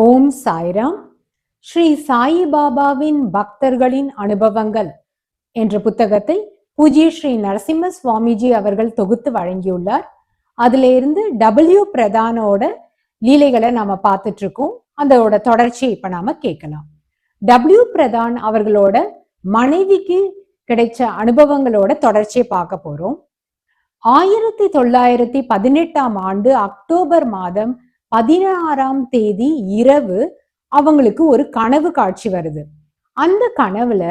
ஓம் சாய்ராம். ஸ்ரீ சாயி பாபாவின் பக்தர்களின் அனுபவங்கள் என்ற புத்தகத்தை பூஜ்ய ஸ்ரீ நரசிம்ம சுவாமிஜி அவர்கள் தொகுத்து வழங்கியுள்ளார். அதுல இருந்து டபிள்யூ பிரதானோட லீலைகளை நாம பார்த்துட்டு இருக்கோம் அதோட தொடர்ச்சியை இப்ப நாம கேட்கலாம். டபிள்யூ பிரதான் அவர்களோட மனைவிக்கு கிடைச்ச அனுபவங்களோட தொடர்ச்சியை பார்க்க போறோம். ஆயிரத்தி தொள்ளாயிரத்தி பதினெட்டாம் ஆண்டு அக்டோபர் மாதம் பதினாறாம் தேதி இரவு அவங்களுக்கு ஒரு கனவு காட்சி வருது. அந்த கனவுல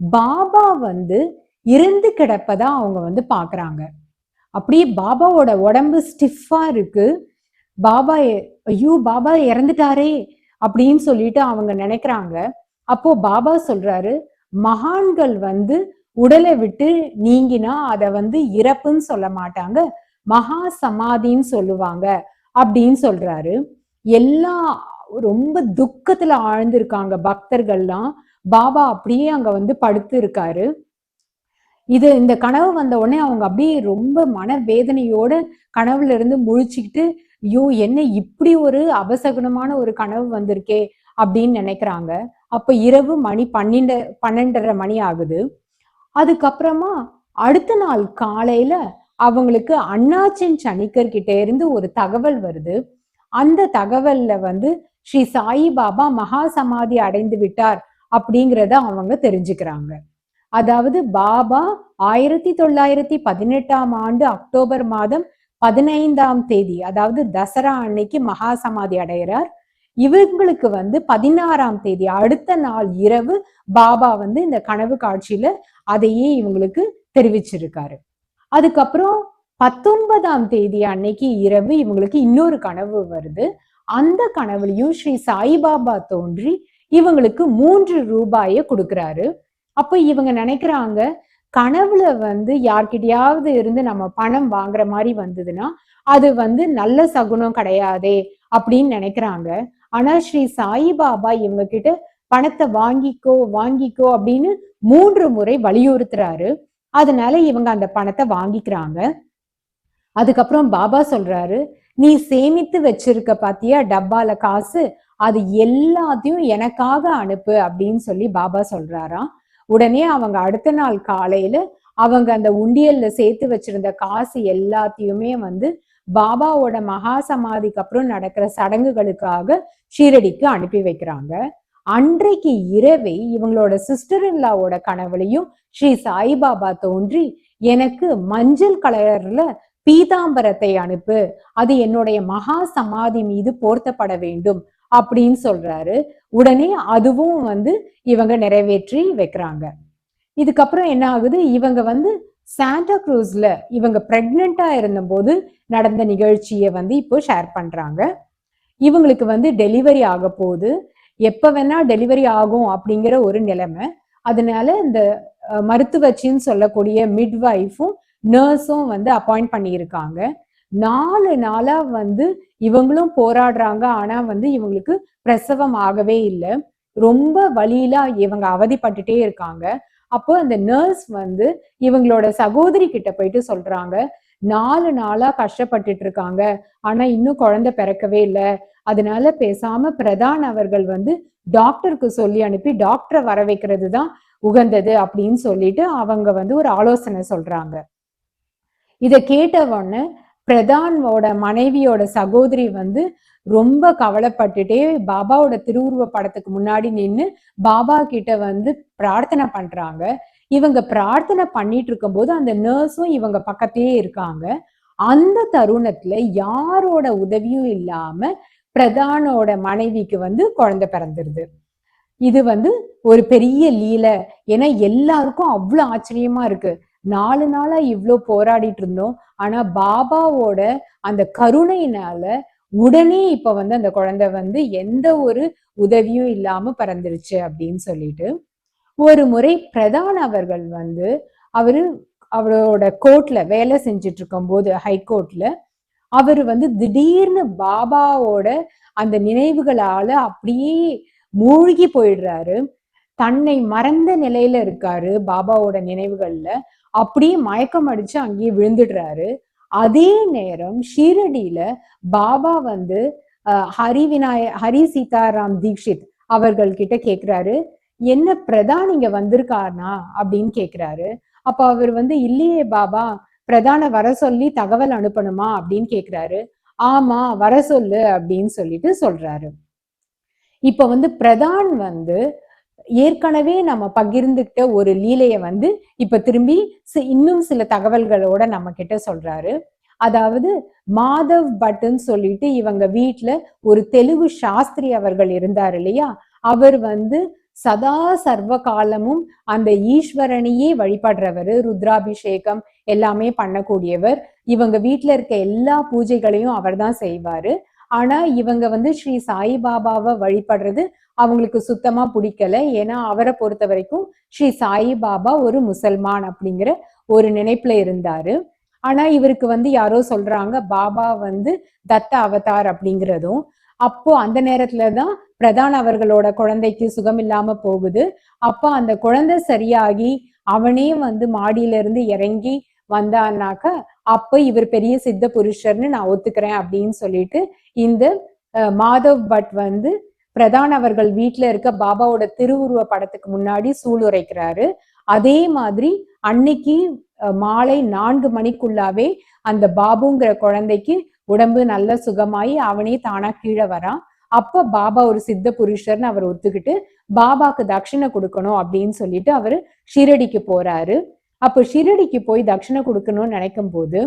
பாபா வந்து இறந்து கிடப்பதா அவங்க வந்து பாக்குறாங்க. அப்படியே பாபாவோட உடம்பு ஸ்டிஃபா இருக்கு. பாபா ஐயோ பாபா இறந்துட்டாரே அப்படின்னு சொல்லிட்டு அவங்க நினைக்கிறாங்க. அப்போ பாபா சொல்றாரு மகான்கள் வந்து உடலை விட்டு நீங்கினா அதை வந்து இறப்புன்னு சொல்ல மாட்டாங்க. மகா சமாதின்னு சொல்லுவாங்க. அப்படின்னு சொல்றாரு. எல்லா ரொம்ப துக்கத்துல ஆழ்ந்திருக்காங்க பக்தர்கள்லாம். பாபா அப்படியே அங்க வந்து படுத்து இருக்காரு இது இந்த கனவு வந்த உடனே அவங்க அப்படியே ரொம்ப மனவேதனையோட கனவுல இருந்து முழிச்சுக்கிட்டு ஐயோ என்ன இப்படி ஒரு அபசகுனமான ஒரு கனவு வந்திருக்கே அப்படின்னு நினைக்கிறாங்க. அப்ப இரவு மணி பன்னெண்டு பன்னெண்டரை மணி ஆகுது. அதுக்கப்புறமா அடுத்த நாள் காலையில அவங்களுக்கு அண்ணாச்சின் சனிக்கர் கிட்ட இருந்து ஒரு தகவல் வருது. அந்த தகவல்ல வந்து ஸ்ரீ சாயி பாபா மகா சமாதி அடைந்து விட்டார் அப்படிங்கிறத அவங்க தெரிஞ்சுக்கிறாங்க. அதாவது பாபா ஆயிரத்தி தொள்ளாயிரத்தி பதினெட்டாம் ஆண்டு அக்டோபர் மாதம் பதினைந்தாம் தேதி அதாவது தசரா அன்னைக்கு மகா சமாதி அடைகிறார். இவங்களுக்கு வந்து பதினாறாம் தேதி அடுத்த நாள் இரவு பாபா வந்து இந்த கனவு காட்சியில அதையே இவங்களுக்கு தெரிவிச்சிருக்காரு. அதுக்கப்புறம் பத்தொன்பதாம் தேதி அன்னைக்கு இரவு இவங்களுக்கு இன்னொரு கனவு வருது. அந்த கனவுலையும் ஸ்ரீ சாய்பாபா தோன்றி இவங்களுக்கு மூன்று ரூபாயை கொடுக்கறாரு. அப்ப இவங்க நினைக்கிறாங்க கனவுல வந்து யார்கிட்டயாவது இருந்து நம்ம பணம் வாங்குற மாதிரி வந்ததுன்னா அது வந்து நல்ல சகுனம் கிடையாதே அப்படின்னு நினைக்கிறாங்க. ஆனா ஸ்ரீ சாய்பாபா இவங்க கிட்ட பணத்தை வாங்கிக்கோ வாங்கிக்கோ அப்படின்னு மூன்று முறை வலியுறுத்துறாரு. அதனால இவங்க அந்த பணத்தை வாங்கிக்கிறாங்க. அதுக்கப்புறம் பாபா சொல்றாரு நீ சேமித்து வச்சிருக்க பாத்தியா டப்பால காசு? அது எல்லாத்தையும் எனக்காக அனுப்பு அப்படின்னு சொல்லி பாபா சொல்றாராம். உடனே அவங்க அடுத்த நாள் காலையில அவங்க அந்த உண்டியல்ல சேர்த்து வச்சிருந்த காசு எல்லாத்தையுமே வந்து பாபாவோட மகா சமாதிக்கு அப்புறம் நடக்கிற சடங்குகளுக்காக ஷீரடிக்கு அனுப்பி வைக்கிறாங்க. அன்றைக்கு இரவே இவங்களோட சிஸ்டர் இல்லாவோட கனவுலையும் ஸ்ரீ சாய்பாபா தோன்றி எனக்கு மஞ்சள் கலர்ல பீதாம்பரத்தை அனுப்பு. அது என்னுடைய மகா சமாதி மீது போர்த்தப்பட வேண்டும் அப்படின்னு சொல்றாரு. உடனே அதுவும் வந்து இவங்க நிறைவேற்றி வைக்கிறாங்க. இதுக்கப்புறம் என்ன ஆகுது? இவங்க வந்து சாண்டா குரூஸ்ல இவங்க பிரெக்னண்டா இருந்தபோது நடந்த நிகழ்ச்சியை வந்து இப்போ ஷேர் பண்றாங்க. இவங்களுக்கு வந்து டெலிவரி ஆக போகுது எப்போ வேணா டெலிவரி ஆகும் அப்படிங்கிற ஒரு நிலைமை. அதனால இந்த மருத்துவச்சின்னு சொல்லக்கூடிய மிட்வைஃபும் நர்ஸும் வந்து அப்பாயிண்ட் பண்ணியிருக்காங்க. நாலு நாளா வந்து இவங்களும் போராடுறாங்க. ஆனா வந்து இவங்களுக்கு பிரசவம் ஆகவே இல்லை. ரொம்ப வழியில இவங்க அவதிப்பட்டுட்டே இருக்காங்க. அப்போ அந்த நர்ஸ் வந்து இவங்களோட சகோதரி கிட்ட போயிட்டு சொல்றாங்க. நாலு நாளா கஷ்டப்பட்டுட்டு இருக்காங்க ஆனா இன்னும் குழந்தை பிறக்கவே இல்லை. அதனால பேசாம பிரதான் அவர்கள் வந்து டாக்டருக்கு சொல்லி அனுப்பி டாக்டரை வர வைக்கிறது தான் உகந்தது அப்படின்னு சொல்லிட்டு அவங்க வந்து ஒரு ஆலோசனை சொல்றாங்க. இதை கேட்ட உடனே பிரதானோட மனைவியோட சகோதரி வந்து ரொம்ப கவலைப்பட்டுட்டே பாபாவோட திருவுருவ படத்துக்கு முன்னாடி நின்று பாபா கிட்ட வந்து பிரார்த்தனை பண்றாங்க. இவங்க பிரார்த்தனை பண்ணிட்டு இருக்கும்போது அந்த நர்ஸும் இவங்க பக்கத்திலே இருக்காங்க. அந்த தருணத்துல யாரோட உதவியும் இல்லாம பிரதானோட மனைவிக்கு வந்து குழந்தை பிறந்துருது. இது வந்து ஒரு பெரிய லீலை. ஏன்னா எல்லாருக்கும் அவ்வளவு ஆச்சரியமா இருக்கு. நாலு நாளா இவ்வளோ போராடிட்டு இருந்தோம். ஆனா பாபாவோட அந்த கருணையினால உடனே இப்ப வந்து அந்த குழந்தை வந்து எந்த ஒரு உதவியும் இல்லாம பிறந்துருச்சு அப்படின்னு சொல்லிட்டு ஒரு முறை பிரதான் அவர்கள் வந்து அவரு அவரோட கோர்ட்ல வேலை செஞ்சுட்டு இருக்கும்போது ஹைகோர்ட்ல அவர் வந்து திடீர்னு பாபாவோட அந்த நினைவுகளால அப்படியே மூழ்கி போயிடுறாரு. தன்னை மறந்த நிலையில இருக்காரு பாபாவோட நினைவுகள்ல. அப்படியே மயக்கம் அடிச்சு அங்கேயே விழுந்துடுறாரு. அதே நேரம் ஷீரடியில பாபா வந்து ஹரி விநாய ஹரி சீதாராம் தீக்ஷித் அவர்கள் கிட்ட கேக்குறாரு. என்ன பிரதான் இங்க வந்திருக்காருனா அப்படின்னு கேக்குறாரு. அப்ப அவர் வந்து இல்லையே பாபா பிரதான வர சொல்லி தகவல் அனுப்பணுமா? அப்படின்னு கேக்குறாரு. ஆமா வர சொல்லு அப்படின்னு சொல்லிட்டு சொல்றாரு. இப்ப வந்து பிரதான் வந்து ஏற்கனவே நம்ம பகிர்ந்துகிட்ட ஒரு லீலைய வந்து இப்ப திரும்பி இன்னும் சில தகவல்களோட நம்ம கிட்ட சொல்றாரு. அதாவது மாதவ் பட்டுன்னு சொல்லிட்டு இவங்க வீட்டுல ஒரு தெலுங்கு சாஸ்திரி அவர்கள் இருந்தார் இல்லையா? அவர் வந்து சதா சர்வ காலமும் அந்த ஈஸ்வரனையே வழிபடுறவர் ருத்ராபிஷேகம் எல்லாமே பண்ணக்கூடியவர். இவங்க வீட்டுல இருக்க எல்லா பூஜைகளையும் அவர்தான் செய்வாரு. ஆனா இவங்க வந்து ஸ்ரீ சாய்பாபாவை வழிபடுறது அவங்களுக்கு சுத்தமா பிடிக்கல. ஏன்னா அவரை பொறுத்த வரைக்கும் ஸ்ரீ சாய்பாபா ஒரு முசல்மான் அப்படிங்கிற ஒரு நினைப்புல இருந்தாரு. ஆனா இவருக்கு வந்து யாரோ சொல்றாங்க பாபா வந்து தத்த அவதார் அப்படிங்கிறதும். அப்போ அந்த நேரத்துல தான் பிரதான் அவர்களோட குழந்தைக்கு சுகம் இல்லாம போகுது. அப்போ அந்த குழந்தை சரியாகி அவனே வந்து மாடியில இருந்து இறங்கி வந்தான்னாக்க அப்ப இவர் பெரிய சித்த புருஷர்னு நான் ஒத்துக்கிறேன் அப்படின்னு சொல்லிட்டு இந்த அஹ், மாதவ் பட் வந்து பிரதான் அவர்கள் வீட்டுல இருக்க பாபாவோட திருவுருவ படத்துக்கு முன்னாடி சூளுரைக்கிறாரு அதே மாதிரி அன்னைக்கு மாலை நான்கு மணிக்குள்ளாவே அந்த பாபுங்கிற குழந்தைக்கு உடம்பு நல்ல சுகமாயி அவனே தானா கீழே வரான். அப்ப பாபா ஒரு சித்த புருஷர்னு அவர் ஒத்துக்கிட்டு பாபாக்கு தட்சிணை கொடுக்கணும் அப்படின்னு சொல்லிட்டு அவரு ஷிரடிக்கு போறாரு. அப்ப ஷிரடிக்கு போய் தட்சிணை கொடுக்கணும்னு நினைக்கும் போது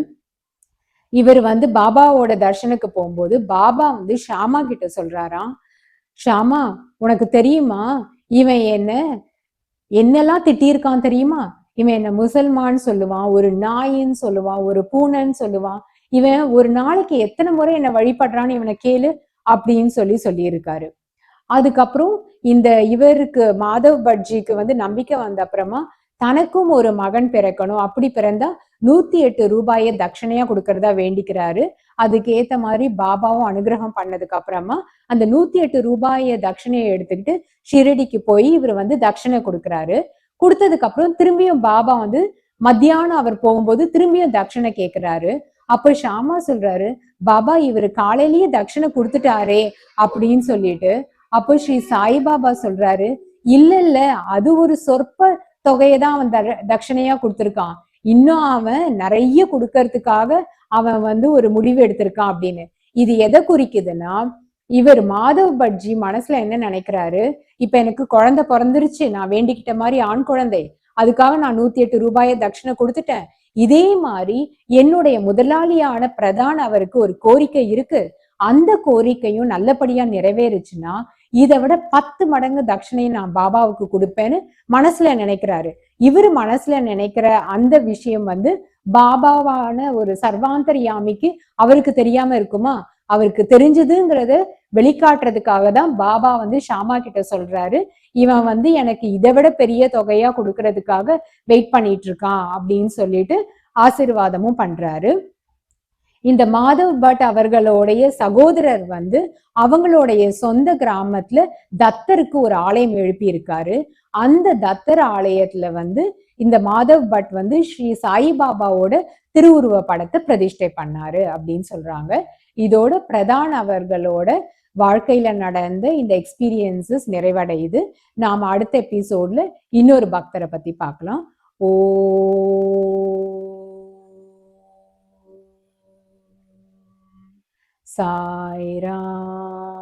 இவர் வந்து பாபாவோட தர்ஷனுக்கு போகும்போது பாபா வந்து ஷாமா கிட்ட சொல்றாராம் ஷாமா உனக்கு தெரியுமா? இவன் என்ன என்னெல்லாம் திட்டியிருக்கான் தெரியுமா? இவன் என்ன முசல்மான் சொல்லுவான் ஒரு நாயின்னு சொல்லுவான் ஒரு பூனைன்னு சொல்லுவான். இவன் ஒரு நாளைக்கு எத்தனை முறை என்ன வழிபடுறான்னு இவனை கேளு அப்படின்னு சொல்லி சொல்லியிருக்காரு. அதுக்கப்புறம் இந்த இவருக்கு மாதவ் பட்ஜிக்கு வந்து நம்பிக்கை வந்த அப்புறமா தனக்கும் ஒரு மகன் பிறக்கணும். அப்படி பிறந்தா நூத்தி எட்டு ரூபாயை தட்சணையா கொடுக்கறதா வேண்டிக்கிறாரு. அதுக்கு ஏத்த மாதிரி பாபாவும் அனுகிரகம் பண்ணதுக்கு அப்புறமா அந்த நூத்தி எட்டு ரூபாயை தட்சணையை எடுத்துக்கிட்டு ஷிரடிக்கு போய் இவர் வந்து தட்சணை கொடுக்கறாரு. கொடுத்ததுக்கு அப்புறம் திரும்பியும் பாபா வந்து மத்தியானம் அவர் போகும்போது திரும்பியும் தட்சணை கேட்கிறாரு அப்ப ஷாமா சொல்றாரு பாபா இவர் காலையிலேயே தட்சிணை கொடுத்துட்டாரே அப்படின்னு சொல்லிட்டு அப்போ ஸ்ரீ சாய்பாபா சொல்றாரு இல்ல இல்ல அது ஒரு சொற்ப தொகையை தான் அவன் தட்சிணையா கொடுத்துருக்கான். இன்னும் அவன் நிறைய கொடுக்கறதுக்காக அவன் வந்து ஒரு முடிவு எடுத்திருக்கான் அப்படின்னு. இது எதை குறிக்குதுன்னா இவர் மாதவ் பட்ஜி மனசுல என்ன நினைக்கிறாரு? இப்ப எனக்கு குழந்தை பிறந்துருச்சு நான் வேண்டிக்கிட்ட மாதிரி ஆண் குழந்தை. அதுக்காக நான் நூத்தி எட்டு ரூபாயை தட்சிணை கொடுத்துட்டேன். இதே மாதிரி என்னுடைய முதலாளியான பிரதான் அவருக்கு ஒரு கோரிக்கை இருக்கு. அந்த கோரிக்கையும் நல்லபடியா நிறைவேறுச்சுன்னா இதை விட பத்து மடங்கு தட்சணையை நான் பாபாவுக்கு கொடுப்பேன்னு மனசுல நினைக்கிறாரு. இவரு மனசுல நினைக்கிற அந்த விஷயம் வந்து பாபாவான ஒரு சர்வாந்தரியாமிக்கு அவருக்கு தெரியாம இருக்குமா? அவருக்கு தெரிஞ்சதுங்கிறத வெளிக்காட்டுறதுக்காக தான் பாபா வந்து ஷாமா கிட்ட சொல்றாரு. இவன் வந்து எனக்கு இதை விட பெரிய தொகையா கொடுக்கறதுக்காக வெயிட் பண்ணிட்டு இருக்கான் அப்படின்னு சொல்லிட்டு ஆசீர்வாதமும் பண்றாரு. இந்த மாதவ் பட் அவர்களுடைய சகோதரர் வந்து அவங்களுடைய சொந்த கிராமத்துல தத்தருக்கு ஒரு ஆலயம் எழுப்பி இருக்காரு அந்த தத்தர் ஆலயத்துல வந்து இந்த மாதவ் பட் வந்து ஸ்ரீ சாயிபாபாவோட திருவுருவ படத்தை பிரதிஷ்டை பண்ணாரு அப்படின்னு சொல்றாங்க. இதோட பிரதான் அவர்களோட வாழ்க்கையில நடந்த இந்த எக்ஸ்பீரியன்சஸ் நிறைவடையுது. நாம அடுத்த எபிசோட்ல இன்னொரு பக்தரை பத்தி பார்க்கலாம். ஓ சாய்ராம்.